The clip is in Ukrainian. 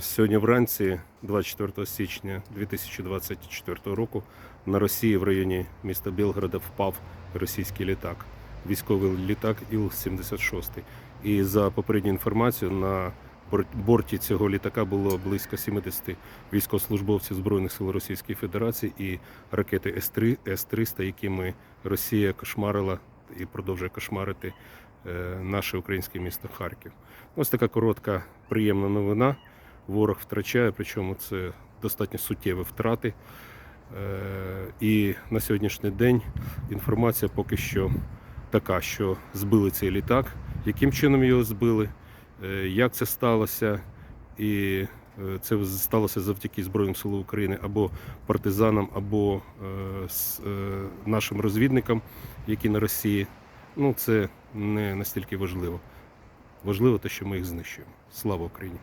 Сьогодні вранці, 24 січня 2024 року, на Росії в районі міста Білгорода впав російський літак, військовий літак Іл-76. І за попередньою інформацією, на борті цього літака було близько 70 військовослужбовців Збройних сил Російської Федерації і ракети С-3, С-300, якими Росія кошмарила і продовжує кошмарити е, наше українське місто Харків. Ось така коротка, приємна новина. Ворог втрачає, причому це достатньо суттєві втрати. Е, І на сьогоднішній день інформація поки що така, що збили цей літак, яким чином його збили, е, як це сталося, і е, це сталося завдяки Збройним силам України або партизанам, або нашим розвідникам, які на Росії. Ну, це не настільки важливо. Важливо те, що ми їх знищуємо. Слава Україні!